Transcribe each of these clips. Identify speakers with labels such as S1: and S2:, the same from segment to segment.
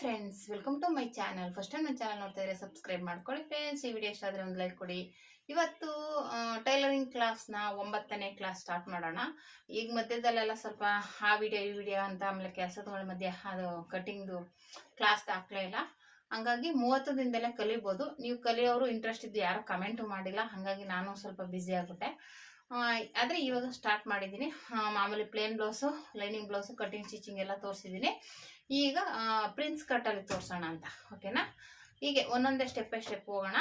S1: Friends welcome to my channel first time ನನ್ನ channel ನೋಡ್ತಾ ಇದ್ರೆ ಸಬ್ಸ್ಕ್ರೈಬ್ ಮಾಡ್ಕೊಳ್ಳಿ ಫ್ರೆಂಡ್ಸ್ ಈ ವಿಡಿಯೋ ಇಷ್ಟ ಆದರೆ ಒಂದು ಲೈಕ್ ಕೊಡಿ. ಇವತ್ತು ಟೈಲರಿಂಗ್ ಕ್ಲಾಸ್ನ ಒಂಬತ್ತನೇ ಕ್ಲಾಸ್ ಸ್ಟಾರ್ಟ್ ಮಾಡೋಣ. ಈಗ ಮಧ್ಯದಲ್ಲೆಲ್ಲ ಸ್ವಲ್ಪ ಆ ವಿಡಿಯೋ ಈ ವಿಡಿಯೋ ಅಂತ ಆಮೇಲೆ ಕೆಲಸಗಳ ಮಧ್ಯೆ ಅದು ಕಟಿಂಗ್ದು ಕ್ಲಾಸ್ ಹಾಕ್ಲೇ ಇಲ್ಲ. ಹಂಗಾಗಿ ಮೂವತ್ತು ದಿನದಲ್ಲೇ ಕಲಿಬೋದು. ನೀವು ಕಲಿಯೋರು ಇಂಟ್ರೆಸ್ಟ್ ಇದ್ದು ಯಾರು ಕಮೆಂಟು ಮಾಡಿಲ್ಲ. ಹಾಗಾಗಿ ನಾನು ಸ್ವಲ್ಪ ಬ್ಯುಸಿ ಆಗಿಬಿಟ್ಟೆ. ಆದ್ರೆ ಇವಾಗ ಸ್ಟಾರ್ಟ್ ಮಾಡಿದ್ದೀನಿ. ಮಾಮೂಲಿ plain blouse lining blouse cutting stitching ಎಲ್ಲ ತೋರಿಸಿದ್ದೀನಿ. ಈಗ ಪ್ರಿನ್ಸ್ ಕಟ್ಟಲ್ಲಿ ತೋರಿಸೋಣ ಅಂತ ಓಕೆನಾ ಹೀಗೆ ಒಂದೊಂದೇ ಸ್ಟೆಪ್ ಬೈ ಸ್ಟೆಪ್ ಹೋಗೋಣ.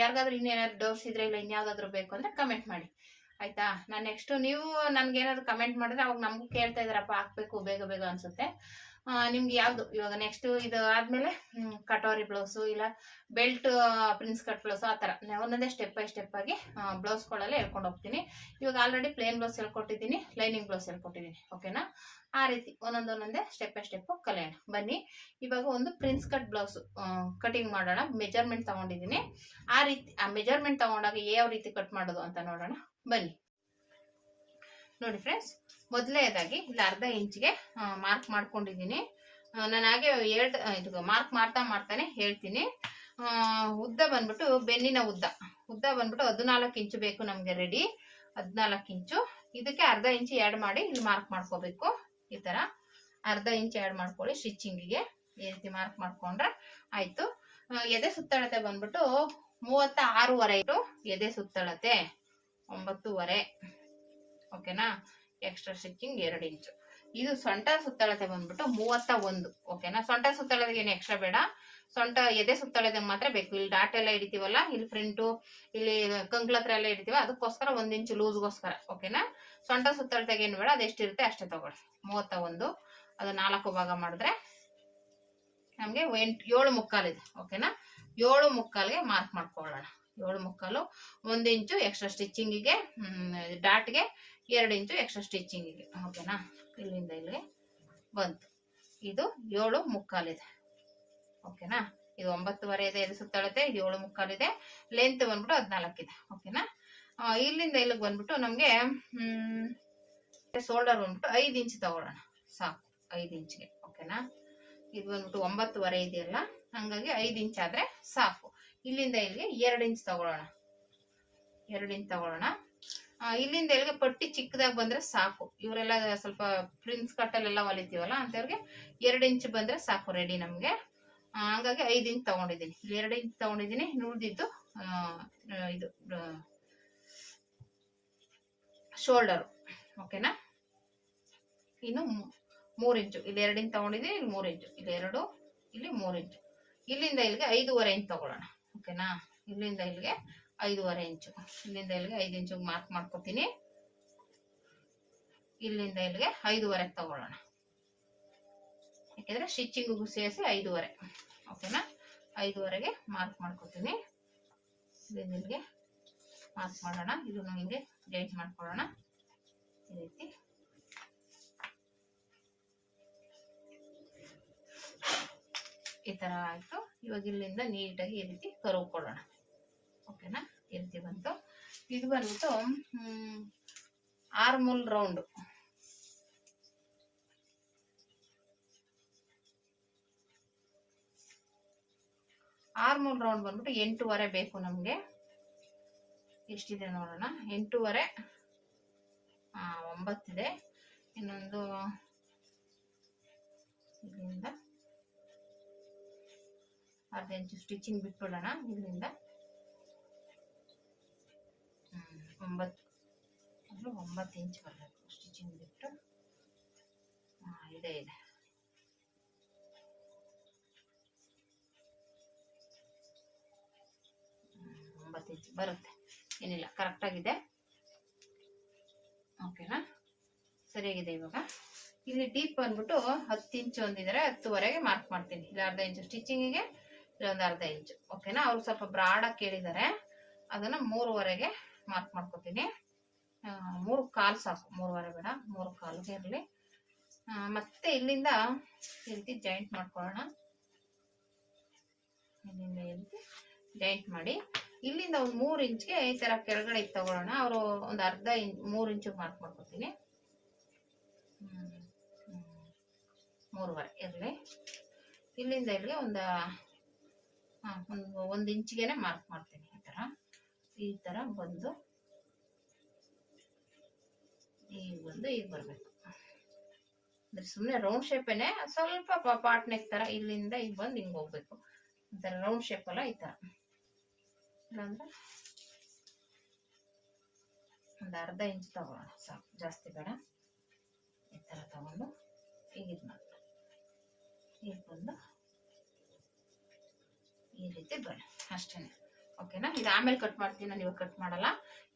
S1: ಯಾರಿಗಾದ್ರೂ ಇನ್ನೇನಾದ್ರು ಡೌಟ್ಸ್ ಇದ್ರೆ ಇಲ್ಲ, ಇನ್ಯಾವುದಾದ್ರೂ ಬೇಕು ಅಂದರೆ ಕಮೆಂಟ್ ಮಾಡಿ. ಆಯ್ತಾ? ನಾನು ನೆಕ್ಸ್ಟ್ ನೀವು ನನಗೇನಾದ್ರು ಕಮೆಂಟ್ ಮಾಡಿದ್ರೆ ಅವಾಗ ನಮಗೂ ಕೇಳ್ತಾ ಇದಾರಪ್ಪ ಹಾಕ್ಬೇಕು, ಬೇಗ ಬೇಗ ಅನ್ಸುತ್ತೆ. ನಿಮ್ಗೆ ಯಾವುದು? ಇವಾಗ ನೆಕ್ಸ್ಟ್ ಇದು ಆದ್ಮೇಲೆ ಕಟೋರಿ ಬ್ಲೌಸು ಇಲ್ಲ ಬೆಲ್ಟ್ ಪ್ರಿನ್ಸ್ ಕಟ್ ಬ್ಲೌಸು ಆ ಥರ ಒಂದೊಂದೇ ಸ್ಟೆಪ್ ಬೈ ಸ್ಟೆಪ್ ಆಗಿ ಬ್ಲೌಸ್ಗಳೆಲ್ಲ ಹೇಳ್ಕೊಂಡು ಹೋಗ್ತೀನಿ. ಇವಾಗ ಆಲ್ರೆಡಿ ಪ್ಲೇನ್ ಬ್ಲೌಸ್ ಹೇಳ್ಕೊಟ್ಟಿದ್ದೀನಿ ಲೈನಿಂಗ್ ಬ್ಲೌಸ್ ಹೇಳ್ಕೊಟ್ಟಿದ್ದೀನಿ ಓಕೆನಾ ಆ ರೀತಿ ಒಂದೊಂದು ಒಂದೊಂದೇ ಸ್ಟೆಪ್ ಬೈ ಸ್ಟೆಪ್ ಕಲಿಯೋಣ. ಬನ್ನಿ. ಇವಾಗ ಒಂದು ಪ್ರಿನ್ಸ್ ಕಟ್ ಬ್ಲೌಸ್ ಕಟಿಂಗ್ ಮಾಡೋಣ. ಮೆಜರ್ಮೆಂಟ್ ತಗೊಂಡಿದ್ದೀನಿ. ಆ ರೀತಿ, ಆ ಮೆಜರ್ಮೆಂಟ್ ತಗೊಂಡಾಗ ಯಾವ ರೀತಿ ಕಟ್ ಮಾಡೋದು ಅಂತ ನೋಡೋಣ. ಬನ್ನಿ. ನೋಡಿ ಫ್ರೆಂಡ್ಸ್ ಮೊದಲನೇದಾಗಿ ಇಲ್ಲಿ ಅರ್ಧ ಇಂಚ್ಗೆ ಮಾರ್ಕ್ ಮಾಡ್ಕೊಂಡಿದ್ದೀನಿ. ನಾನು ಹಾಗೆ ಎರಡು ಇದು ಮಾರ್ಕ್ ಮಾಡ್ತಾ ಮಾಡ್ತಾನೆ ಹೇಳ್ತೀನಿ. ಉದ್ದ ಬಂದ್ಬಿಟ್ಟು ಬೆನ್ನಿನ ಉದ್ದ. ಉದ್ದ ಬಂದ್ಬಿಟ್ಟು ಹದಿನಾಲ್ಕು ಇಂಚು ಬೇಕು ನಮಗೆ ರೆಡಿ ಹದಿನಾಲ್ಕು ಇಂಚು. ಇದಕ್ಕೆ ಅರ್ಧ ಇಂಚು ಆ್ಯಡ್ ಮಾಡಿ ಇಲ್ಲಿ ಮಾರ್ಕ್ ಮಾಡ್ಕೋಬೇಕು. ಈ ತರ ಅರ್ಧ ಇಂಚ್ ಆ್ಯಡ್ ಮಾಡ್ಕೊಳ್ಳಿ ಸ್ಟಿಚ್ಚಿಂಗಿಗೆ ಈ ರೀತಿ ಮಾರ್ಕ್ ಮಾಡ್ಕೊಂಡ್ರೆ ಆಯ್ತು. ಎದೆ ಸುತ್ತಳತೆ ಬಂದ್ಬಿಟ್ಟು ಮೂವತ್ತ ಆರೂವರೆ ಇಟ್ಟು ಎದೆ ಸುತ್ತಳತೆ. ಒಂಬತ್ತೂವರೆ. ಓಕೆನಾ? ಎಕ್ಸ್ಟ್ರಾ ಸ್ಟಿಚಿಂಗ್ ಎರಡು ಇಂಚು ಇದು ಸೊಂಟ ಸುತ್ತಳತೆ ಬಂದ್ಬಿಟ್ಟು ಮೂವತ್ತ ಒಂದು, ಓಕೆನಾ? ಸೊಂಟ ಸುತ್ತಳತೆಗೆ ಏನು ಎಕ್ಸ್ಟ್ರಾ ಬೇಡ. ಸೊಂಟ ಎದೆ ಸುತ್ತಳತೆ ಮಾತ್ರ ಬೇಕು. ಇಲ್ಲಿ ಡಾಟ್ ಎಲ್ಲ ಹಿಡಿತೀವಲ್ಲ, ಇಲ್ಲಿ ಫ್ರಂಟು ಇಲ್ಲಿ ಕಂಕ್ಳ ಹತ್ರ ಎಲ್ಲ ಹಿಡಿತೀವ, ಅದಕ್ಕೋಸ್ಕರ ಒಂದ್ ಇಂಚು ಲೂಸ್ಗೋಸ್ಕರ, ಓಕೆನಾ? ಸೊಂಟ ಸುತ್ತಳತೆಗೆ ಏನು ಬೇಡ ಅದೆಷ್ಟಿರುತ್ತೆ ಅಷ್ಟೇ ತಗೊಳ್ಳಿ. ಮೂವತ್ತ ಒಂದು, ಅದು ನಾಲ್ಕು ಭಾಗ ಮಾಡಿದ್ರೆ ನಮಗೆ ಎಂಟು, ಏಳು ಮುಕ್ಕಾಲಿದೆ ಓಕೆನಾ? ಏಳು ಮುಕ್ಕಾಲ್ಗೆ ಮಾರ್ಕ್ ಮಾಡ್ಕೊಳ್ಳೋಣ. ಏಳು ಮುಕ್ಕಾಲು, ಒಂದು ಇಂಚು ಎಕ್ಸ್ಟ್ರಾ ಸ್ಟಿಚಿಂಗಿಗೆ ಡಾಟ್ಗೆ ಎರಡು ಇಂಚು ಎಕ್ಸ್ಟ್ರಾ ಇದೆ. ಓಕೆನಾ? ಇಲ್ಲಿಂದ ಇಲ್ಲಿ ಬಂತು. ಇದು ಏಳು ಮುಕ್ಕಾಲಿದೆ. ಓಕೆನಾ? ಇದು ಒಂಬತ್ತುವರೆ ಇದೆ, ಇದು ಸುತ್ತಳತೆ, ಇದು ಏಳು ಮುಕ್ಕಾಲಿದೆ. ಲೆಂತ್ ಬಂದ್ಬಿಟ್ಟು ಹದಿನಾಲ್ಕಿದೆ. ಓಕೆನಾ? ಇಲ್ಲಿಂದ ಇಲ್ಲಿಗೆ ಬಂದ್ಬಿಟ್ಟು ನಮಗೆ ಶೋಲ್ಡರ್ ಬಂದ್ಬಿಟ್ಟು ಐದು ಇಂಚ್ ತಗೊಳ್ಳೋಣ. ಸಾಕು, ಐದು ಇಂಚ್ಗೆ. ಓಕೆನಾ? ಇದು ಬಂದ್ಬಿಟ್ಟು ಒಂಬತ್ತುವರೆ ಇದೆಯಲ್ಲ, ಹಂಗಾಗಿ ಐದು ಇಂಚ್ ಆದ್ರೆ ಸಾಕು. ಇಲ್ಲಿಂದ ಇಲ್ಲಿಗೆ ಎರಡು ಇಂಚ್ ತಗೊಳ್ಳೋಣ. ಎರಡು ಇಂಚ್ ತಗೊಳ್ಳೋಣ. ಇಲ್ಲಿಂದ ಇಲ್ಲಿಗೆ ಪಟ್ಟಿ ಚಿಕ್ಕದಾಗಿ ಬಂದ್ರೆ ಸಾಕು. ಇವರೆಲ್ಲ ಸ್ವಲ್ಪ ಪ್ರಿನ್ಸ್ ಕಟ್ಟಲ್ಲೆಲ್ಲ ಹೊಲಿತೀವಲ್ಲ ಅಂಥವ್ರಿಗೆ ಎರಡು ಇಂಚ್ ಬಂದ್ರೆ ಸಾಕು ರೆಡಿ ನಮಗೆ. ಹಂಗಾಗಿ ಐದು ಇಂಚ್ ತಗೊಂಡಿದ್ದೀನಿ. ಎರಡು ಇಂಚ್ ತಗೊಂಡಿದ್ದೀನಿ. ಉಳಿದಿದ್ದು ಇದು ಶೋಲ್ಡರ್ ಓಕೆನಾ ಇನ್ನು ಮೂರ್ ಇಂಚು ಇಲ್ಲಿ ಎರಡು ಇಂಚ್ ತಗೊಂಡಿದ್ದೀನಿ, ಇಲ್ಲಿ ಮೂರ್ ಇಂಚು ಇಲ್ಲಿ ಎರಡು, ಇಲ್ಲಿ ಮೂರು ಇಂಚು ಇಲ್ಲಿಂದ ಇಲ್ಲಿಗೆ ಐದೂವರೆ ಇಂಚ್ ತಗೊಳ್ಳೋಣ. ಓಕೆನಾ ಇಲ್ಲಿಂದ ಇಲ್ಲಿಗೆ ಐದೂವರೆ ಇಂಚು. ಇಲ್ಲಿಂದ ಇಲ್ಲಿಗೆ ಐದು ಇಂಚು ಮಾರ್ಕ್ ಮಾಡ್ಕೊತೀನಿ. ಇಲ್ಲಿಂದ ಇಲ್ಲಿಗೆ ಐದೂವರೆ ತಗೊಳ್ಳೋಣ. ಯಾಕೆಂದ್ರೆ ಸ್ಟಿಚಿಂಗಿಗೂ ಸೇರಿಸಿ ಐದೂವರೆ. ಓಕೆನಾ ಐದೂವರೆಗೆ ಮಾರ್ಕ್ ಮಾಡ್ಕೊತೀನಿ. ಇಲ್ಲಿಂದ ಇಲ್ಲಿಗೆ ಮಾರ್ಕ್ ಮಾಡೋಣ. ಇದು ಹಿಂಗೆ ಜಾಯಿಂಟ್ ಮಾಡ್ಕೊಳ್ಳೋಣ. ಈ ರೀತಿ. ಈ ತರ ಆಯ್ತು. ಇವಾಗ ಇಲ್ಲಿಂದ ನೀಟಾಗಿ ಈ ರೀತಿ ಕರುವು ಕೊಡೋಣ ಓಕೆನಾ ಬಂತು. ಇದು ಬಂತು ಆರ್ಮುಲ್ ರೌಂಡ್ ಆರ್ಮೂಲ್ ರೌಂಡ್ ಬಂದ್ಬಿಟ್ಟು ಎಂಟೂವರೆ ಬೇಕು ನಮ್ಗೆ. ಎಷ್ಟಿದೆ ನೋಡೋಣ. ಎಂಟೂವರೆ ಒಂಬತ್ತಿದೆ. ಇನ್ನೊಂದು ಇಲ್ಲಿಂದ ಅರ್ಧ ಇಂಚು ಸ್ಟಿಚಿಂಗ್ ಬಿಟ್ಬಿಡೋಣ ಇಲ್ಲಿಂದ ಒಂಬತ್ತು, ಅಂದರೆ ಒಂಬತ್ತು ಇಂಚ್ ಬರಬೇಕು. ಸ್ಟಿಚಿಂಗ್ ಬಿಟ್ಟು ಇದೆ ಇದೆ. ಒಂಬತ್ತು ಇಂಚ್ ಬರುತ್ತೆ. ಏನಿಲ್ಲ ಕರೆಕ್ಟಾಗಿದೆ ಓಕೆನಾ ಸರಿಯಾಗಿದೆ ಇವಾಗ. ಇಲ್ಲಿ ಡೀಪ್ ಬಂದ್ಬಿಟ್ಟು ಹತ್ತು ಇಂಚು ಒಂದಿದ್ರೆ ಹತ್ತುವರೆಗೆ ಮಾರ್ಕ್ ಮಾಡ್ತೀನಿ. ಇಲ್ಲ ಅರ್ಧ ಇಂಚು ಸ್ಟಿಚಿಂಗಿಗೆ ಇಲ್ಲೊಂದು ಅರ್ಧ ಇಂಚು. ಓಕೆನಾ ಅವ್ರು ಸ್ವಲ್ಪ ಬ್ರಾಡಾಗಿ ಕೇಳಿದ್ದಾರೆ. ಅದನ್ನ ಮೂರುವರೆಗೆ ಮಾರ್ಕ್ ಮಾಡ್ಕೊತೀನಿ. ಮೂರು ಕಾಲು ಸಾಕು. ಮೂರುವರೆ ಬೇಡ, ಮೂರು ಕಾಲಿಗೆ ಇರಲಿ ಮತ್ತೆ ಇಲ್ಲಿಂದ ಎಲ್ತಿ ಜಾಯಿಂಟ್ ಮಾಡ್ಕೊಳ್ಳೋಣ. ಇಲ್ಲಿಂದ ಎಲ್ತಿ ಜಾಯಿಂಟ್ ಮಾಡಿ. ಇಲ್ಲಿಂದ ಒಂದು ಮೂರು ಇಂಚ್ಗೆ ಈ ತರ ಕೆಳಗಡೆ ತಗೊಳ್ಳೋಣ. ಅವರು ಒಂದು ಅರ್ಧ ಇಂಚ್, ಮೂರು ಇಂಚು ಮಾರ್ಕ್ ಮಾಡ್ಕೊತೀನಿ. ಮೂರುವರೆ ಇರಲಿ ಇಲ್ಲಿಂದ ಇರಲಿ ಒಂದು ಒಂದು ಒಂದು ಮಾರ್ಕ್ ಮಾಡ್ತೀನಿ. ಈ ಥರ ಬಂದು ಈಗ ಬಂದು ಈಗ ಬರಬೇಕು. ಅಂದ್ರೆ ಸುಮ್ಮನೆ ರೌಂಡ್ ಶೇಪೇನೆ ಸ್ವಲ್ಪ ಪಾಟ್ ನೆಕ್ ಥರ ಇಲ್ಲಿಂದ ಈಗ ಬಂದು ಹಿಂಗೆ ಹೋಗ್ಬೇಕು. ಒಂಥರ ರೌಂಡ್ ಅಲ್ಲ ಈ ಥರ ಇಲ್ಲಾಂದ್ರೆ ಒಂದು ಅರ್ಧ ಇಂಚ್ ತಗೊಳ್ಳೋಣ, ಸಾಕು. ಜಾಸ್ತಿ ಬೇಡ. ಈ ಥರ ತಗೊಂಡು ಈಗ ಇದು ಮಾಡಿ ಈಗ ಬಂದು ಈ ರೀತಿ ಬೇಡ ಅಷ್ಟೇ ಓಕೆನಾ? ಇದು ಆಮೇಲೆ ಕಟ್ ಮಾಡ್ತೀನಿ, ನಾನು ಇವಾಗ ಕಟ್ ಮಾಡಲ್ಲ.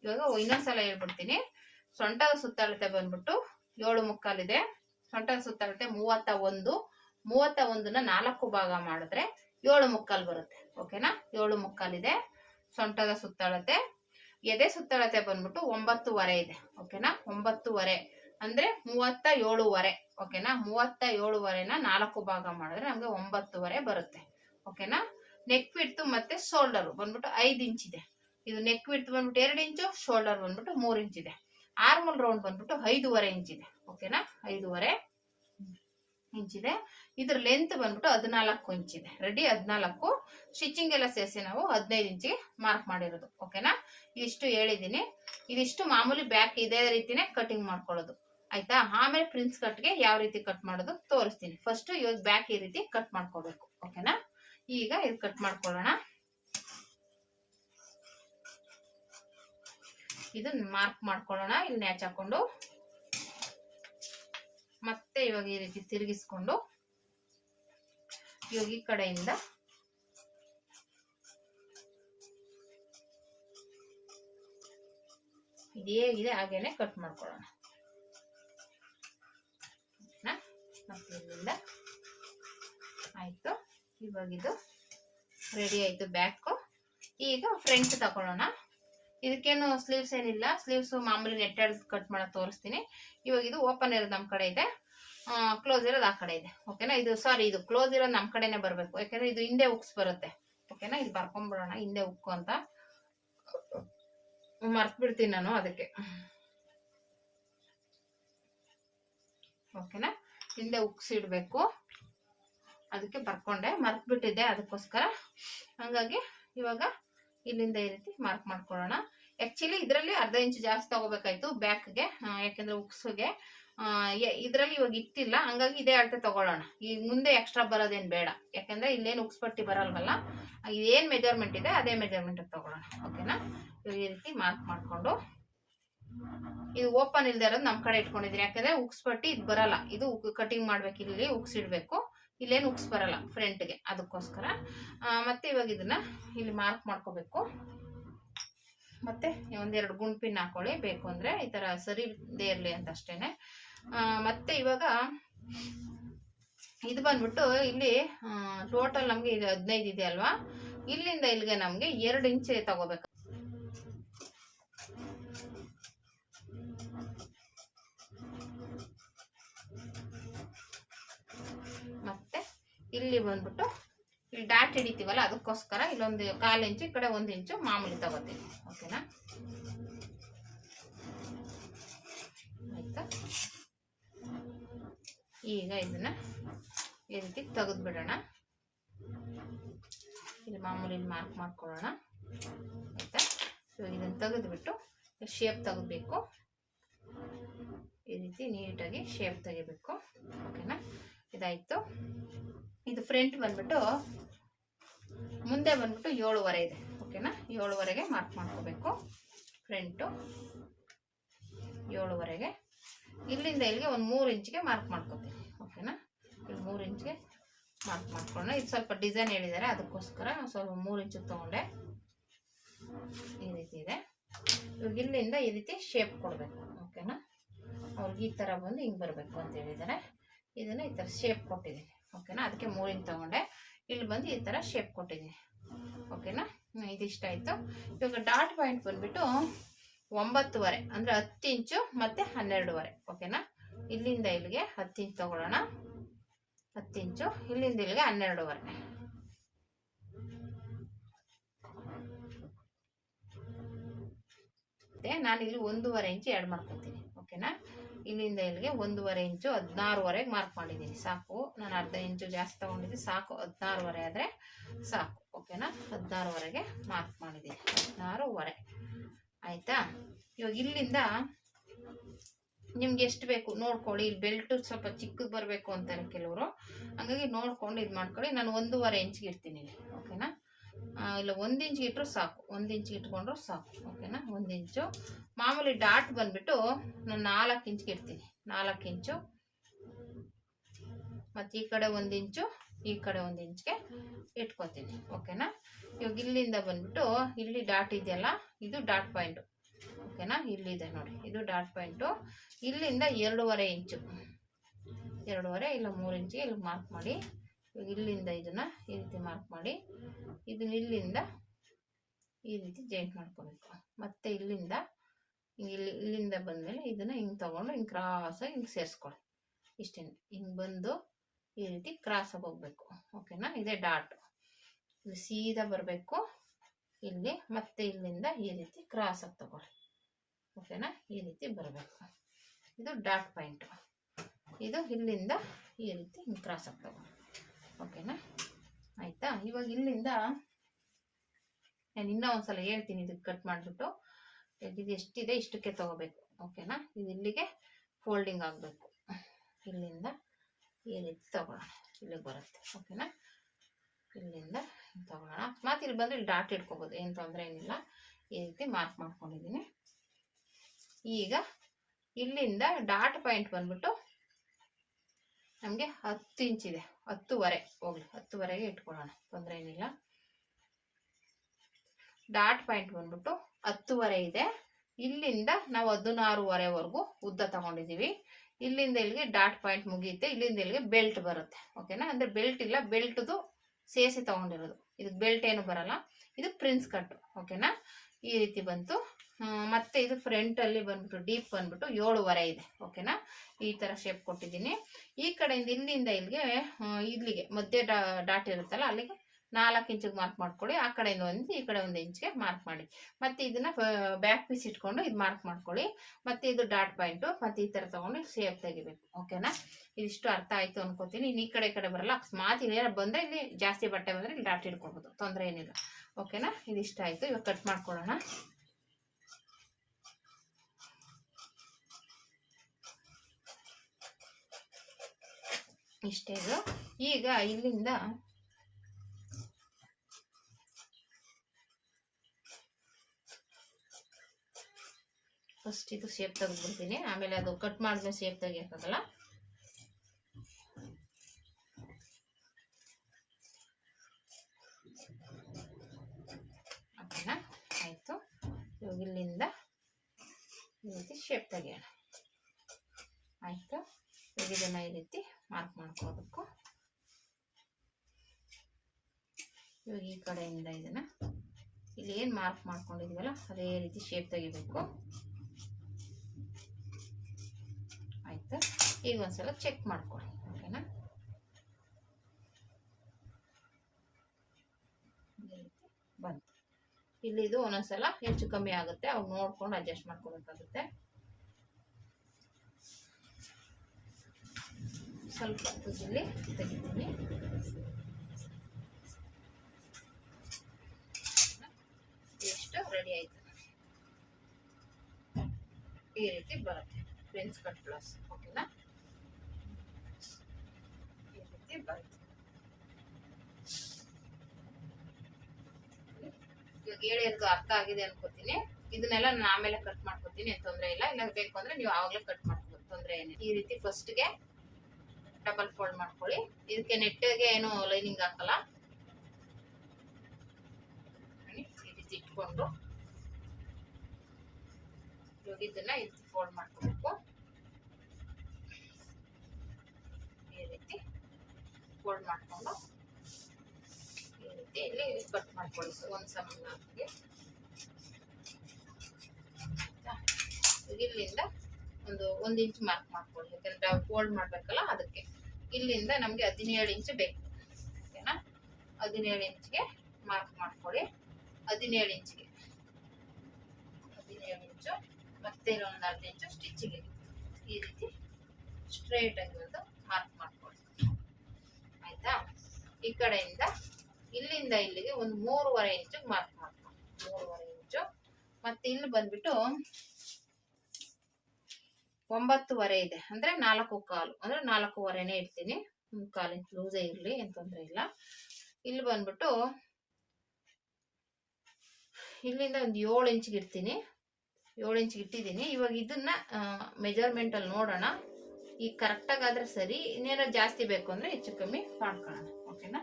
S1: ಇವಾಗ ಇನ್ನೊಂದ್ಸಲ ಹೇಳ್ಬಿಡ್ತೀನಿ. ಸೊಂಟದ ಸುತ್ತಳತೆ ಬಂದ್ಬಿಟ್ಟು ಏಳು ಮುಕ್ಕಾಲಿದೆ. ಸೊಂಟದ ಸುತ್ತಳತೆ ಮೂವತ್ತ ಒಂದು. ಮೂವತ್ತ ಒಂದನ್ನ ನಾಲ್ಕು ಭಾಗ ಮಾಡಿದ್ರೆ ಏಳು ಮುಕ್ಕಾಲು ಬರುತ್ತೆ. ಓಕೆನಾ? ಏಳು ಮುಕ್ಕಾಲಿದೆ. ಸೊಂಟದ ಸುತ್ತಳತೆ. ಎದೆ ಸುತ್ತಳತೆ ಬಂದ್ಬಿಟ್ಟು ಒಂಬತ್ತುವರೆ ಇದೆ. ಓಕೆನಾ? ಒಂಬತ್ತುವರೆ ಅಂದ್ರೆ ಮೂವತ್ತ ಏಳುವರೆ. ಓಕೆನಾ? ಮೂವತ್ತ ಏಳುವರೆನ ನಾಲ್ಕು ಭಾಗ ಮಾಡಿದ್ರೆ ನಮ್ಗೆ ಒಂಬತ್ತುವರೆ ಬರುತ್ತೆ. ಓಕೆನಾ? ನೆಕ್ ವಿಡ್ತು ಮತ್ತೆ ಶೋಲ್ಡರ್ ಬಂದ್ಬಿಟ್ಟು ಐದು ಇಂಚ್ ಇದೆ. ಇದು ನೆಕ್ ವಿಡ್ತು ಬಂದ್ಬಿಟ್ಟು ಎರಡು ಇಂಚು ಶೋಲ್ಡರ್ ಬಂದ್ಬಿಟ್ಟು ಮೂರು ಇಂಚ್ ಇದೆ. ಆರ್ಮಲ್ ರೌಂಡ್ ಬಂದ್ಬಿಟ್ಟು ಐದೂವರೆ ಇಂಚ್ ಇದೆ. ಓಕೆನಾ ಐದೂವರೆ ಇಂಚ್ ಇದೆ. ಇದ್ರ ಲೆಂತ್ ಬಂದ್ಬಿಟ್ಟು ಹದಿನಾಲ್ಕು ಇಂಚ್ ಇದೆ. ರೆಡಿ ಹದಿನಾಲ್ಕು. ಸ್ಟಿಚಿಂಗ್ ಎಲ್ಲ ಸೇರಿಸಿ ನಾವು ಹದಿನೈದು ಇಂಚಿಗೆ ಮಾರ್ಕ್ ಮಾಡಿರೋದು. ಓಕೆನಾ ಇದಿಷ್ಟು ಹೇಳಿದೀನಿ. ಇದಿಷ್ಟು ಮಾಮೂಲಿ ಬ್ಯಾಕ್ ಇದೇ ರೀತಿನೇ ಕಟಿಂಗ್ ಮಾಡ್ಕೊಳ್ಳೋದು. ಆಯ್ತಾ? ಆಮೇಲೆ ಪ್ರಿನ್ಸ್ ಕಟ್ಗೆ ಯಾವ ರೀತಿ ಕಟ್ ಮಾಡೋದು ತೋರಿಸ್ತೀನಿ. ಫಸ್ಟ್ ಇವಾಗ ಬ್ಯಾಕ್ ಈ ರೀತಿ ಕಟ್ ಮಾಡ್ಕೋಬೇಕು. ಓಕೆನಾ ಈಗ ಇದು ಕಟ್ ಮಾಡ್ಕೊಳ್ಳೋಣ. ಇದನ್ನ ಮಾರ್ಕ್ ಮಾಡ್ಕೊಳ್ಳೋಣ ಇಲ್ಲಿ ನ್ಯಾಚ್ ಹಾಕೊಂಡು. ಮತ್ತೆ ಇವಾಗ ಈ ರೀತಿ ತಿರುಗಿಸ್ಕೊಂಡು, ಇವಾಗ ಈ ಕಡೆಯಿಂದ ಇದೇ ಇದೆ, ಹಾಗೇನೆ ಕಟ್ ಮಾಡ್ಕೊಳ್ಳೋಣ? ಮತ್ತೆ ಇಲ್ಲಿಂದ ಆಯ್ತು. ಇವಾಗ ಇದು ರೆಡಿ ಆಯಿತು ಬ್ಯಾಕು ಈಗ ಫ್ರಂಟ್ ತಗೊಳ್ಳೋಣ ಇದಕ್ಕೇನು ಸ್ಲೀವ್ಸ್ ಏನಿಲ್ಲ. ಸ್ಲೀವ್ಸ್ ಮಾಮೂಲಿ ನೆಟ್ಟೆಡ್ ಕಟ್ ಮಾಡಕ್ ತೋರಿಸ್ತೀನಿ. ಇವಾಗ ಇದು ಓಪನ್ ಇರೋದು ನಮ್ಮ ಕಡೆ ಇದೆ. ಕ್ಲೋಸ್ ಇರೋದು ಆ ಕಡೆ ಇದೆ. ಓಕೆನಾ ಇದು ಸಾರಿ ಇದು ಕ್ಲೋಸ್ ಇರೋದು ನಮ್ಮ ಕಡೆನೇ ಬರಬೇಕು. ಯಾಕಂದ್ರೆ ಇದು ಹಿಂದೆ ಉಕ್ಸ್ ಬರುತ್ತೆ. ಓಕೆನಾ ಇದು ಬರ್ಕೊಂಡ್ಬಿಡೋಣ ಹಿಂದೆ ಉಕ್ಕು ಅಂತ. ಮರ್ತ್ಬಿಡ್ತೀನಿ ನಾನು ಅದಕ್ಕೆ. ಓಕೆನಾ ಹಿಂದೆ ಉಕ್ಸ್ ಇಡಬೇಕು. ಅದಕ್ಕೆ ಬರ್ಕೊಂಡೆ ಮರ್ಕ್ ಬಿಟ್ಟಿದ್ದೆ ಅದಕ್ಕೋಸ್ಕರ. ಹಂಗಾಗಿ ಇವಾಗ ಇಲ್ಲಿಂದ ಈ ರೀತಿ ಮಾರ್ಕ್ ಮಾಡ್ಕೊಳ್ಳೋಣ. ಆಕ್ಚುಲಿ ಇದರಲ್ಲಿ ಅರ್ಧ ಇಂಚು ಜಾಸ್ತಿ ತಗೋಬೇಕಾಯ್ತು ಬ್ಯಾಕ್ಗೆ ಯಾಕಂದ್ರೆ ಉಕ್ಸುಗೆ. ಇದರಲ್ಲಿ ಇವಾಗ ಇಟ್ಟಿಲ್ಲ, ಹಂಗಾಗಿ ಇದೇ ಅಳತೆ ತಗೊಳ್ಳೋಣ. ಈ ಮುಂದೆ ಎಕ್ಸ್ಟ್ರಾ ಬರೋದೇನ್ ಬೇಡ. ಯಾಕಂದ್ರೆ ಇಲ್ಲೇನು ಉಕ್ಸ್ಪಟ್ಟಿ ಬರಲ್ವಲ್ಲ? ಏನು ಮೆಜರ್ಮೆಂಟ್ ಇದೆ, ಅದೇ ಮೆಜರ್ಮೆಂಟ್ ತಗೊಳ್ಳೋಣ. ಓಕೆನಾ ಇವಾಗ ಈ ರೀತಿ ಮಾರ್ಕ್ ಮಾಡ್ಕೊಂಡು. ಇದು ಓಪನ್ ಇಲ್ದೇ ಇರೋದು ನಮ್ಮ ಕಡೆ ಇಟ್ಕೊಂಡಿದ್ದೀನಿ. ಯಾಕಂದ್ರೆ ಉಕ್ಸ್ಪಟ್ಟಿ ಇದು ಬರಲ್ಲ. ಇದು ಕಟಿಂಗ್ ಮಾಡ್ಬೇಕು ಇಲ್ಲಿ, ಉಕ್ಸ್ ಇಡ್ಬೇಕು. ಇಲ್ಲೇನು ಉಕ್ಸ್ ಬರಲ್ಲ ಫ್ರಂಟ್ಗೆ ಅದಕ್ಕೋಸ್ಕರ ಮತ್ತೆ ಇವಾಗ ಇದನ್ನ ಇಲ್ಲಿ ಮಾರ್ಕ್ ಮಾಡ್ಕೋಬೇಕು. ಮತ್ತೆ ಒಂದೆರಡು ಗುಂಪಿನ ಹಾಕೊಳ್ಳಿ. ಬೇಕು ಅಂದ್ರೆ ಈ ತರ ಸರಿ ಇರಲಿ ಇರ್ಲಿ ಅಂತ ಅಷ್ಟೇನೆ. ಮತ್ತೆ ಇವಾಗ ಇದು ಬಂದ್ಬಿಟ್ಟು ಇಲ್ಲಿ ಟೋಟಲ್ ನಮ್ಗೆ ಇದು ಹದಿನೈದು ಇದೆ ಅಲ್ವಾ? ಇಲ್ಲಿಂದ ಇಲ್ಲಿಗೆ ನಮ್ಗೆ ಎರಡು ಇಂಚೆ ತಗೋಬೇಕು ಮತ್ತೆ ಇಲ್ಲಿ ಬಂದ್ಬಿಟ್ಟು ಇಲ್ಲಿ ಡಾಟ್ ಹಿಡಿತೀವಲ್ಲ, ಅದಕ್ಕೋಸ್ಕರ ಇಲ್ಲೊಂದು ಕಾಲು ಇಂಚು ಈ ಕಡೆ ಒಂದು ಇಂಚು ಮಾಮೂಲಿ ತಗೋತೀನಿ. ಓಕೆನಾ ಆಯ್ತಾ? ಈಗ ಇದನ್ನ ಈ ರೀತಿ ತೆಗೆದು ಬಿಡೋಣ ಇಲ್ಲಿ ಮಾಮೂಲಿ ಮಾರ್ಕ್ ಮಾಡ್ಕೊಳ್ಳೋಣ. ಆಯ್ತಾ? ಇವಾಗ ಇದನ್ನ ತೆಗೆದ್ಬಿಟ್ಟು ಶೇಪ್ ತೆಗೆದ್ಬೇಕು. ಈ ರೀತಿ ನೀಟಾಗಿ ಶೇಪ್ ತೆಗಿಬೇಕು ಓಕೆನಾ ಇದಾಯ್ತು. ಇದು ಫ್ರಂಟ್ ಬಂದ್ಬಿಟ್ಟು ಮುಂದೆ ಬಂದ್ಬಿಟ್ಟು ಏಳುವರೆ ಇದೆ. ಓಕೆನಾ ಏಳುವರೆಗೆ ಮಾರ್ಕ್ ಮಾಡ್ಕೋಬೇಕು. ಫ್ರಂಟು ಏಳುವರೆಗೆ. ಇಲ್ಲಿಂದ ಇಲ್ಲಿಗೆ ಒಂದು ಮೂರು ಇಂಚಿಗೆ ಮಾರ್ಕ್ ಮಾಡ್ಕೋತೀನಿ. ಓಕೆನಾ ಇಲ್ಲಿ ಮೂರು ಇಂಚ್ಗೆ ಮಾರ್ಕ್ ಮಾಡ್ಕೊಳ್ಳೋಣ. ಇದು ಸ್ವಲ್ಪ ಡಿಸೈನ್ ಹೇಳಿದ್ದಾರೆ ಅದಕ್ಕೋಸ್ಕರ ಸ್ವಲ್ಪ ಮೂರು ಇಂಚು ತೊಗೊಂಡೆ. ಈ ರೀತಿ ಇದೆ. ಇವಾಗ ಇಲ್ಲಿಂದ ಈ ರೀತಿ ಶೇಪ್ ಕೊಡಬೇಕು. ಓಕೆನಾ ಅವ್ರಿಗೆ ಈ ಥರ ಬಂದು ಹಿಂಗೆ ಬರಬೇಕು ಅಂತ ಹೇಳಿದ್ದಾರೆ ಇದನ್ನ ಈ ಥರ ಶೇಪ್ ಕೊಟ್ಟಿದ್ದೀನಿ. ಓಕೆನಾ? ಅದಕ್ಕೆ ಮೂರಿನ ತಗೊಂಡೆ. ಇಲ್ಲಿ ಬಂದು ಈ ಥರ ಶೇಪ್ ಕೊಟ್ಟಿದ್ದೀನಿ. ಓಕೆನಾ? ಇದಿಷ್ಟಾಯಿತು ಇವಾಗ ಡಾಟ್ ಪಾಯಿಂಟ್ ಬಂದ್ಬಿಟ್ಟು ಒಂಬತ್ತುವರೆ, ಅಂದ್ರೆ ಹತ್ತು ಇಂಚು ಮತ್ತೆ ಹನ್ನೆರಡುವರೆ. ಓಕೆನಾ? ಇಲ್ಲಿಂದ ಇಲ್ಲಿಗೆ ಹತ್ತು ಇಂಚು ತಗೊಳ್ಳೋಣ. ಹತ್ತು ಇಂಚು, ಇಲ್ಲಿಂದ ಇಲ್ಲಿಗೆ ಹನ್ನೆರಡುವರೆ. ನಾನು ಇಲ್ಲಿ ಒಂದೂವರೆ ಇಂಚು ಎರಡು ಮಾಡ್ಕೊತೀನಿ. ಓಕೆನಾ? ಇಲ್ಲಿಂದ ಇಲ್ಲಿಗೆ ಒಂದೂವರೆ ಇಂಚು ಹದಿನಾರುವರೆಗೆ ಮಾರ್ಕ್ ಮಾಡಿದ್ದೀನಿ. ಸಾಕು. ನಾನು ಅರ್ಧ ಇಂಚು ಜಾಸ್ತಿ ತೊಗೊಂಡಿದ್ದೀನಿ. ಸಾಕು. ಹದಿನಾರುವರೆ ಆದರೆ ಸಾಕು. ಓಕೆನಾ ಹದಿನಾರುವರೆಗೆ ಮಾರ್ಕ್ ಮಾಡಿದ್ದೀನಿ. ಹದಿನಾರುವರೆ. ಆಯಿತಾ? ಇವಾಗ ಇಲ್ಲಿಂದ ನಿಮ್ಗೆ ಎಷ್ಟು ಬೇಕು? ನೋಡ್ಕೊಳ್ಳಿ. ಇಲ್ಲಿ ಬೆಲ್ಟು ಸ್ವಲ್ಪ ಚಿಕ್ಕದು ಬರಬೇಕು ಅಂತಾರೆ ಕೆಲವರು. ಹಂಗಾಗಿ ನೋಡ್ಕೊಂಡು ಇದು ಮಾಡ್ಕೊಳ್ಳಿ ನಾನು ಒಂದೂವರೆ ಇಂಚ್ಗೆ ಇಡ್ತೀನಿ ಇಲ್ಲಿ, ಒಂದು ಇಂಚ್ ಇಟ್ಟರು ಸಾಕು. ಒಂದು ಇಂಚ್ ಇಟ್ಕೊಂಡ್ರು ಸಾಕು. ಓಕೆನಾ ಒಂದು ಇಂಚು ಮಾಮೂಲಿ ಡಾಟ್ ಬಂದ್ಬಿಟ್ಟು ನಾನು ನಾಲ್ಕು ಇಂಚ್ಗೆ ಇಡ್ತೀನಿ. ನಾಲ್ಕು ಇಂಚು ಮತ್ತು ಈ ಕಡೆ ಒಂದು ಇಂಚು ಈ ಕಡೆ ಒಂದು ಇಂಚ್ಗೆ ಇಟ್ಕೊತೀನಿ. ಓಕೆನಾ ಇವಾಗ ಇಲ್ಲಿಂದ ಬಂದ್ಬಿಟ್ಟು ಇಲ್ಲಿ ಡಾಟ್ ಇದೆಯಲ್ಲ, ಇದು ಡಾಟ್ ಪಾಯಿಂಟು ಓಕೆನಾ ಇಲ್ಲಿದೆ ನೋಡಿ. ಇದು ಡಾಟ್ ಪಾಯಿಂಟು ಇಲ್ಲಿಂದ ಎರಡೂವರೆ ಇಂಚು ಎರಡೂವರೆ ಇಲ್ಲ ಮೂರು ಇಂಚಿಗೆ ಇಲ್ಲಿ ಮಾರ್ಕ್ ಮಾಡಿ ಇಲ್ಲಿಂದ ಇದನ್ನ ಈ ರೀತಿ ಮಾರ್ಕ್ ಮಾಡಿ, ಇದನ್ನ ಇಲ್ಲಿಂದ ಈ ರೀತಿ ಜಾಯಿಂಟ್ ಮಾಡ್ಕೋಬೇಕು. ಮತ್ತೆ ಇಲ್ಲಿಂದ, ಇಲ್ಲಿ, ಇಲ್ಲಿಂದ ಬಂದಮೇಲೆ ಇದನ್ನ ಹಿಂಗೆ ತಗೊಂಡು ಹಿಂಗೆ ಕ್ರಾಸಾಗಿ ಹಿಂಗೆ ಸೇರಿಸ್ಕೊಳ್ಳಿ. ಇಷ್ಟೇ, ಹಿಂಗೆ ಬಂದು ಈ ರೀತಿ ಕ್ರಾಸಾಗಿ ಹೋಗ್ಬೇಕು. ಓಕೆನಾ ಇದೇ ಡಾಟ್ ಇಲ್ಲಿ ಸೀದಾ ಬರಬೇಕು. ಇಲ್ಲಿ ಮತ್ತೆ ಇಲ್ಲಿಂದ ಈ ರೀತಿ ಕ್ರಾಸಾಗಿ ತಗೊಳ್ಳಿ. ಓಕೆನಾ ಈ ರೀತಿ ಬರಬೇಕು. ಇದು ಡಾಟ್ ಪಾಯಿಂಟು ಇದು ಇಲ್ಲಿಂದ ಈ ರೀತಿ ಹಿಂಗೆ ಕ್ರಾಸ್ ಆಗ್ತವೆ ಓಕೆನಾ? ಆಯ್ತಾ? ಇವಾಗ ಇಲ್ಲಿಂದ ನಾನು ಇನ್ನೂ ಒಂದ್ಸಲ ಹೇಳ್ತೀನಿ ಇದಕ್ಕೆ ಕಟ್ ಮಾಡಿಬಿಟ್ಟು. ಇದು ಎಷ್ಟಿದೆ ಇಷ್ಟಕ್ಕೆ ತಗೋಬೇಕು, ಓಕೆನಾ? ಇದು ಇಲ್ಲಿಗೆ ಫೋಲ್ಡಿಂಗ್ ಆಗಬೇಕು. ಇಲ್ಲಿಂದ ಈ ರೀತಿ ತಗೊಳ್ಳೋಣ ಇಲ್ಲಿಗೆ ಬರುತ್ತೆ, ಓಕೆನಾ? ಇಲ್ಲಿಂದ ತಗೊಳ್ಳೋಣ ಅಕಸ್ಮಾತ್ ಇಲ್ಲಿ ಬಂದರೆ ಇಲ್ಲಿ ಡಾಟ್ ಇಟ್ಕೋಬೋದು, ಏನು ತೊಂದರೆ ಏನಿಲ್ಲ. ಈ ರೀತಿ ಮಾರ್ಕ್ ಮಾಡ್ಕೊಂಡಿದ್ದೀನಿ. ಈಗ ಇಲ್ಲಿಂದ ಡಾಟ್ ಪಾಯಿಂಟ್ ಬಂದ್ಬಿಟ್ಟು ನಮಗೆ ಹತ್ತು ಇಂಚಿದೆ ಹತ್ತುವರೆ, ಹೋಗ್ಲಿ, ಹತ್ತುವರೆಗೆ ಇಟ್ಕೊಳ್ಳೋಣ, ತೊಂದರೆ ಏನಿಲ್ಲ. ಡಾಟ್ ಪಾಯಿಂಟ್ ಬಂದ್ಬಿಟ್ಟು ಹತ್ತುವರೆ ಇದೆ. ಇಲ್ಲಿಂದ ನಾವು ಹದಿನಾರೂವರೆವರೆಗೂ ಉದ್ದ ತಗೊಂಡಿದ್ದೀವಿ. ಇಲ್ಲಿಂದ ಇಲ್ಲಿಗೆ ಡಾಟ್ ಪಾಯಿಂಟ್ ಮುಗಿಯುತ್ತೆ, ಇಲ್ಲಿಂದ ಇಲ್ಲಿಗೆ ಬೆಲ್ಟ್ ಬರುತ್ತೆ ಓಕೆನಾ ಅಂದರೆ ಬೆಲ್ಟ್ ಇಲ್ಲ ಬೆಲ್ಟ್ದು ಸೇರಿಸಿ ತಗೊಂಡಿರೋದು. ಇದಕ್ಕೆ ಬೆಲ್ಟ್ ಏನು ಬರಲ್ಲ, ಇದು ಪ್ರಿನ್ಸ್ ಕಟ್ ಓಕೆನಾ ಈ ರೀತಿ ಬಂತು. ಮತ್ತೆ ಇದು ಫ್ರಂಟ್ ಅಲ್ಲಿ ಬಂದ್ಬಿಟ್ಟು ಡೀಪ್ ಬಂದ್ಬಿಟ್ಟು ಏಳುವರೆ ಇದೆ ಓಕೆನಾ ಈ ತರ ಶೇಪ್ ಕೊಟ್ಟಿದ್ದೀನಿ. ಈ ಕಡೆಯಿಂದ ಇಲ್ಲಿಂದ ಇಲ್ಲಿಗೆ ಇಲ್ಲಿಗೆ, ಮಧ್ಯೆ ಡಾಟ್ ಇರುತ್ತಲ್ಲ, ಅಲ್ಲಿಗೆ ನಾಲ್ಕು ಇಂಚಿಗೆ ಮಾರ್ಕ್ ಮಾಡ್ಕೊಳ್ಳಿ. ಆ ಕಡೆಯಿಂದ ಒಂದು, ಈ ಕಡೆ ಒಂದು ಇಂಚ್ಗೆ ಮಾರ್ಕ್ ಮಾಡಿ. ಮತ್ತೆ ಇದನ್ನ ಬ್ಯಾಕ್ ಪೀಸ್ ಇಟ್ಕೊಂಡು ಇದು ಮಾರ್ಕ್ ಮಾಡ್ಕೊಳ್ಳಿ. ಮತ್ತೆ ಇದು ಡಾಟ್ ಪಾಯಿಂಟು ಮತ್ತೆ ಈ ತರ ತಗೊಂಡು ಶೇಪ್ ತೆಗಿಬೇಕು ಓಕೆನಾ ಇದಿಷ್ಟು ಅರ್ಥ ಆಯ್ತು ಅನ್ಕೋತೀನಿ. ಇನ್ನು ಈ ಕಡೆ ಕಡೆ ಬರಲ್ಲ. ಅಕಸ್ಮಾತ್ ಇಲ್ಲೇನ ಬಂದ್ರೆ ಇಲ್ಲಿ ಜಾಸ್ತಿ ಬಟ್ಟೆ ಬಂದ್ರೆ ಇಲ್ಲಿ ಡಾಟ್ ಇಟ್ಕೊಬೋದು ತೊಂದರೆ ಏನಿಲ್ಲ ಓಕೆನಾ ಇದಿಷ್ಟ ಆಯ್ತು ಇವಾಗ ಕಟ್ ಮಾಡ್ಕೊಳ್ಳೋಣ. ಇಷ್ಟೇ ಇದು. ಈಗ ಇಲ್ಲಿಂದ ಫಸ್ಟ್ ಇದು ಶೇಪ್ ತೆಗೆದ್ಬಿಡ್ತೀನಿ. ಆಮೇಲೆ ಅದು ಕಟ್ ಮಾಡಿದ್ಮೇಲೆ ಶೇಪ್ ತೆಗಿಯೋಕ್ಕಾಗಲ್ಲ ಓಕೆನಾ ಆಯಿತು ಇವಾಗ ಇಲ್ಲಿಂದ ಈ ರೀತಿ ಶೇಪ್ ತೆಗಿಯೋಣ ಆಯಿತು ಇವಾಗ ಇದನ್ನು ಈ ರೀತಿ ಮಾರ್ಕ್ ಮಾಡ್ಕೋಬೇಕು ಇವಾಗ ಈ ಕಡೆಯಿಂದ ಇದನ್ನ ಇಲ್ಲಿ ಏನು ಮಾರ್ಕ್ ಮಾಡ್ಕೊಂಡಿದೀವಲ್ಲ, ಅದೇ ರೀತಿ ಶೇಪ್ ತೆಗಿಬೇಕು. ಆಯ್ತಾ? ಈಗ ಒಂದ್ಸಲ ಚೆಕ್ ಮಾಡ್ಕೊಳ್ಳಿ ಓಕೆನಾ ಬಂತು. ಇಲ್ಲಿ ಇದು ಒಂದೊಂದ್ಸಲ ಹೆಚ್ಚು ಕಮ್ಮಿ ಆಗುತ್ತೆ, ಅವಾಗ ನೋಡ್ಕೊಂಡು ಅಡ್ಜಸ್ಟ್ ಮಾಡ್ಕೋಬೇಕಾಗುತ್ತೆ. ಸ್ವಲ್ಪ ಇಲ್ಲಿ ತೆಗಿತೀನಿ ಎಷ್ಟು ರೆಡಿ ಆಯ್ತು. ಈ ರೀತಿ ಬರುತ್ತೆ. ಫ್ರೆಂಡ್ಸ್ ಕಟ್ ಪ್ಲಸ್ ಓಕೆನಾ ಈ ರೀತಿ ಬರುತ್ತೆ. ಇವಾಗ ಹೇಳಿರೋದು ಅರ್ಥ ಆಗಿದೆ ಅನ್ಕೋತೀನಿ. ಇದನ್ನೆಲ್ಲ ನಾನು ಆಮೇಲೆ ಕಟ್ ಮಾಡ್ಕೊತೀನಿ ತೊಂದರೆ ಇಲ್ಲ. ಇಲ್ಲ ಬೇಕು ಅಂದ್ರೆ ನೀವು ಆವಾಗಲೇ ಕಟ್ ಮಾಡ್ಬೋದು ತೊಂದರೆ ಏನಿಲ್ಲ. ಈ ರೀತಿ ಫಸ್ಟ್ಗೆ ಡಬಲ್ ಫೋಲ್ಡ್ ಮಾಡ್ಕೊಳ್ಳಿ. ಇದಕ್ಕೆ ನೆಟ್ಟಗೆ ಏನು ಲೈನಿಂಗ್ ಹಾಕಲ್ಲ? ಇಟ್ಕೊಂಡು. ಇದನ್ನ ಈ ಫೋಲ್ಡ್ ಮಾಡ್ಕೋಬೇಕು. ಈ ರೀತಿ ಫೋಲ್ಡ್ ಮಾಡ್ಕೊಂಡು ಈ ರೀತಿ ಇಲ್ಲಿ ಕಟ್ ಮಾಡ್ಕೊಳ್ಳಿ. ಒಂದು ಸಮಾನವಾಗಿ ಇಲ್ಲಿಂದ ಒಂದು ಒಂದು ಇಂಚ್ ಮಾರ್ಕ್ ಮಾಡ್ಕೊಳ್ಳಿ. ಯಾಕಂದ್ರೆ ಫೋಲ್ಡ್ ಮಾಡ್ಬೇಕಲ್ಲ ಅದಕ್ಕೆ. ಇಲ್ಲಿಂದ ನಮ್ಗೆ ಹದಿನೇಳು ಇಂಚ್ ಬೇಕು. ಓಕೆನಾ? ಹದಿನೇಳು ಇಂಚ್ಗೆ ಮಾರ್ಕ್ ಮಾಡ್ಕೊಳ್ಳಿ. ಹದಿನೇಳು ಇಂಚ್ಗೆ ಹದಿನೇಳು ಇಂಚು ಮತ್ತೆ ಒಂದು ಅರ್ಧ ಇಂಚು ಸ್ಟಿಚಿಗೆ ಈ ರೀತಿ ಸ್ಟ್ರೇಟ್ ಆಗಿ ಒಂದು ಮಾರ್ಕ್ ಮಾಡ್ಕೊಳ್ಳಿ ಆಯ್ತಾ? ಈ ಕಡೆಯಿಂದ ಇಲ್ಲಿಂದ ಇಲ್ಲಿಗೆ ಒಂದು ಮೂರುವರೆ ಇಂಚು ಮಾರ್ಕ್ ಮಾಡ್ಕೊಳ್ಳಿ ಮೂರುವರೆ ಇಂಚು ಮತ್ತೆ ಇಲ್ಲಿ ಬಂದ್ಬಿಟ್ಟು ಒಂಬತ್ತುವರೆ ಇದೆ. ಅಂದ್ರೆ ನಾಲ್ಕು ಕಾಲು. ಅಂದ್ರೆ ನಾಲ್ಕೂವರೆನೇ ಇಡ್ತೀನಿ. ಕಾಲು ಇಂಚ್ ಲೂಸೇ ಇರಲಿ, ಏನ್ ತೊಂದ್ರೆ ಇಲ್ಲ. ಇಲ್ಲಿ ಬಂದ್ಬಿಟ್ಟು ಇಲ್ಲಿಂದ ಒಂದು ಏಳು ಇಂಚ್ಗೆ ಇಡ್ತೀನಿ. ಏಳು ಇಂಚ್ಗೆ ಇಟ್ಟಿದ್ದೀನಿ. ಇವಾಗ ಇದನ್ನ ಮೆಜರ್ಮೆಂಟಲ್ಲಿ ನೋಡೋಣ. ಈಗ ಕರೆಕ್ಟಾಗಿ ಆದರೆ ಸರಿ, ಇನ್ನೇನು ಜಾಸ್ತಿ ಬೇಕು ಅಂದರೆ ಹೆಚ್ಚು ಕಮ್ಮಿ ಮಾಡ್ಕೊಳ್ಳೋಣ. ಓಕೆನಾ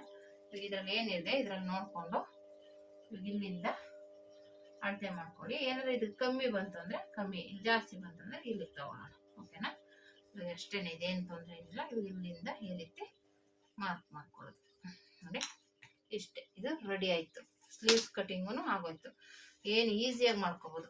S1: ಈಗ ಇದ್ರಲ್ಲಿ ಏನಿದೆ, ಇದ್ರಲ್ಲಿ ನೋಡಿಕೊಂಡು ಇಲ್ಲಿಂದ ಅಳತೆ ಮಾಡ್ಕೊಳ್ಳಿ. ಏನಾದ್ರು ಇದು ಕಮ್ಮಿ ಬಂತು ಅಂದ್ರೆ ಕಮ್ಮಿ ಜಾಸ್ತಿ ಬಂತು ಇಲ್ಲಿ ಇಲ್ಲಿಗೆ ತಗೊಳ್ಳೋಣ ಓಕೆನಾ ಅಷ್ಟೇನೆ, ಇದೇನು ತೊಂದರೆ ಇಲ್ಲ. ಇಲ್ಲಿಂದ ಈ ರೀತಿ ಮಾರ್ಕ್ ಮಾಡ್ಕೊಳ್ಳೋದು. ನೋಡಿ, ಇಷ್ಟೇ. ಇದು ರೆಡಿ ಆಯ್ತು. ಸ್ಲೀವ್ಸ್ ಕಟಿಂಗು ಆಗೋಯ್ತು. ಏನು ಈಸಿಯಾಗಿ ಮಾಡ್ಕೋಬಹುದು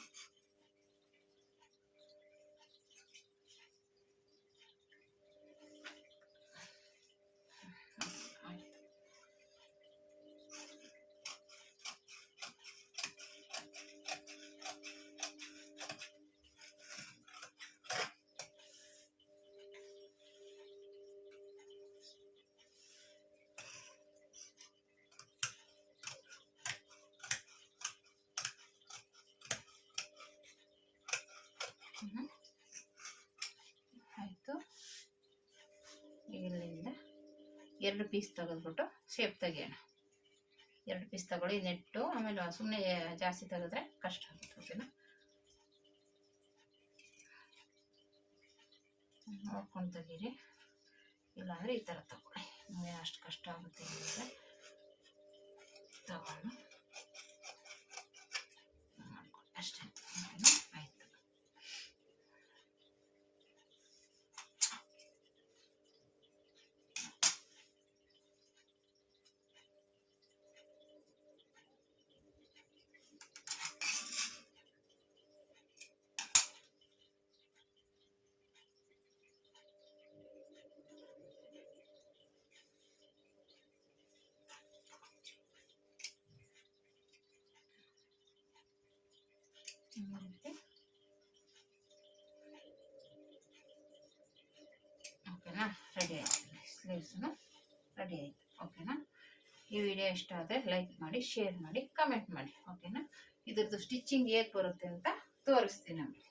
S1: ಎರಡು ಪೀಸ್ ತೆಗೆದ್ಬಿಟ್ಟು ಶೇಪ್ ತೆಗಿಯೋಣ. ಎರಡು ಪೀಸ್ ತಗೊಳ್ಳಿ, ನೆಟ್ಟು, ಆಮೇಲೆ ಸುಮ್ಮನೆ ಜಾಸ್ತಿ ತೆಗೆದ್ರೆ ಕಷ್ಟ ಆಗುತ್ತೆ ಓಕೆನಾ ನೋಡ್ಕೊಂಡು ತೆಗೀರಿ. ಇಲ್ಲಾಂದ್ರೆ ಈ ಥರ ತಗೊಳ್ಳಿ. ಅಷ್ಟು ಕಷ್ಟ ಆಗುತ್ತೆ ಅಂದರೆ ತಗೊಂಡು ಮಾಡ್ಕೊಳ್ಳಿ ಅಷ್ಟೇ ಓಕೆನಾ ಆಯ್ತು ರೀತಿ ಓಕೆನಾ? ರೆಡಿ ಆಯ್ತು. ಸ್ಲೀವ್ಸ್ನು ರೆಡಿ ಆಯಿತು. ಓಕೆನಾ? ಈ ವಿಡಿಯೋ ಇಷ್ಟ ಆದರೆ ಲೈಕ್ ಮಾಡಿ ಶೇರ್ ಮಾಡಿ ಕಮೆಂಟ್ ಮಾಡಿ. ಓಕೆನಾ? ಇದ್ರದ್ದು ಸ್ಟಿಚಿಂಗ್ ಹೇಗೆ ಬರುತ್ತೆ ಅಂತ ತೋರಿಸ್ತೀನಿ ನಮಗೆ